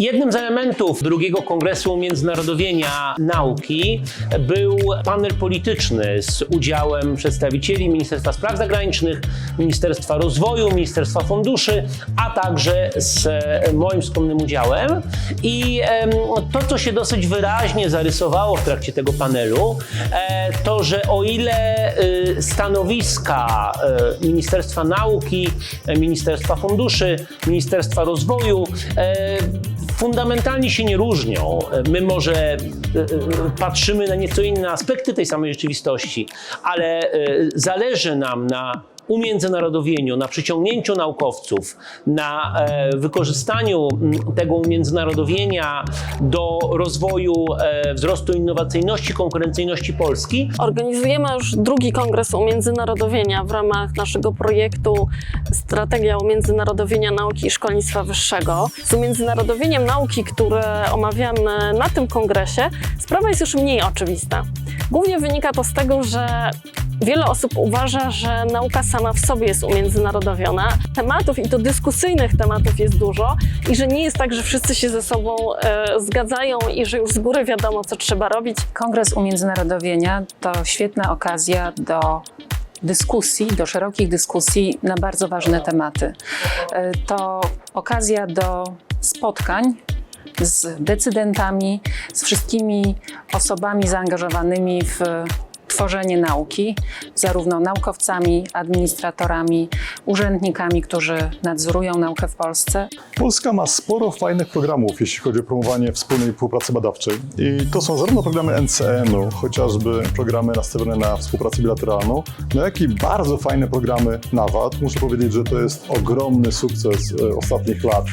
Jednym z elementów drugiego Kongresu Międzynarodowienia Nauki był panel polityczny z udziałem przedstawicieli Ministerstwa Spraw Zagranicznych, Ministerstwa Rozwoju, Ministerstwa Funduszy, a także z moim skromnym udziałem. I to, co się dosyć wyraźnie zarysowało w trakcie tego panelu, e, to, że o ile y, stanowiska e, Ministerstwa Nauki, Ministerstwa Funduszy, Ministerstwa Rozwoju e, fundamentalnie się nie różnią. My może e, e, patrzymy na nieco inne aspekty tej samej rzeczywistości, ale e, zależy nam na umiędzynarodowieniu, na przyciągnięciu naukowców, na e, wykorzystaniu tego umiędzynarodowienia do rozwoju e, wzrostu innowacyjności, konkurencyjności Polski. Organizujemy już drugi kongres umiędzynarodowienia w ramach naszego projektu Strategia umiędzynarodowienia nauki i szkolnictwa wyższego. Z umiędzynarodowieniem nauki, które omawiamy na tym kongresie, sprawa jest już mniej oczywista. Głównie wynika to z tego, że Wiele osób uważa, że nauka sama w sobie jest umiędzynarodowiona. Tematów i to dyskusyjnych tematów jest dużo i że nie jest tak, że wszyscy się ze sobą e, zgadzają i że już z góry wiadomo, co trzeba robić. Kongres Umiędzynarodowienia to świetna okazja do dyskusji, do szerokich dyskusji na bardzo ważne tematy. E, To okazja do spotkań z decydentami, z wszystkimi osobami zaangażowanymi w tworzenie nauki, zarówno naukowcami, administratorami, urzędnikami, którzy nadzorują naukę w Polsce, Polska ma sporo fajnych programów, jeśli chodzi o promowanie wspólnej współpracy badawczej. I to są zarówno programy NCN-u, chociażby programy nastawione na współpracę bilateralną, no jak i bardzo fajne programy NAWAT. Muszę powiedzieć, że to jest ogromny sukces e, ostatnich lat.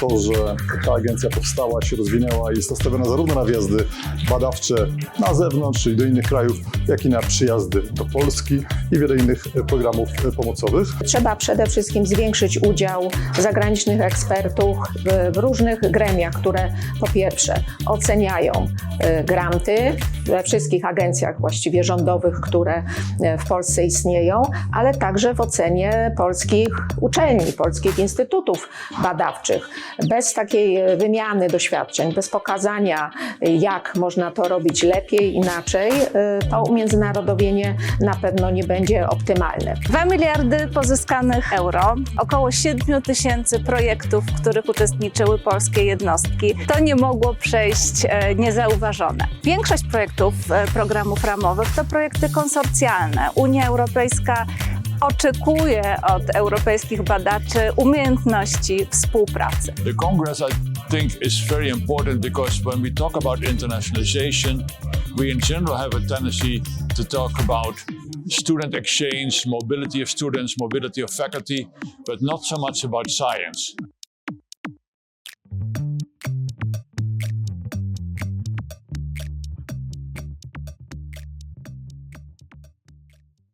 To, że ta agencja powstała, się rozwinęła i jest nastawiona zarówno na wjazdy badawcze na zewnątrz, czyli do innych krajów, jak i na przyjazdy do Polski i wiele innych e, programów e, pomocowych. Trzeba przede wszystkim zwiększyć udział zagranicznych ekspertów w, różnych gremiach, które po pierwsze oceniają e, granty we wszystkich agencjach właściwie rządowych, które e, w Polsce istnieją, ale także w ocenie polskich uczelni, polskich instytutów badawczych. Bez takiej e, wymiany doświadczeń, bez pokazania, e, jak można to robić lepiej, inaczej, to umiędzynarodowienie na pewno nie będzie optymalne. 2 miliardy pozyskanych euro, około 7 tysięcy projektów, w których uczestniczyły polskie jednostki. To nie mogło przejść niezauważone. Większość projektów e, programów ramowych to projekty konsorcjalne. Unia Europejska oczekuje od europejskich badaczy umiejętności współpracy. The Congress, I think, is very important because when we talk about internationalization, we in general have a tendency to talk about student exchange, mobility of students, mobility of faculty, but not so much about science.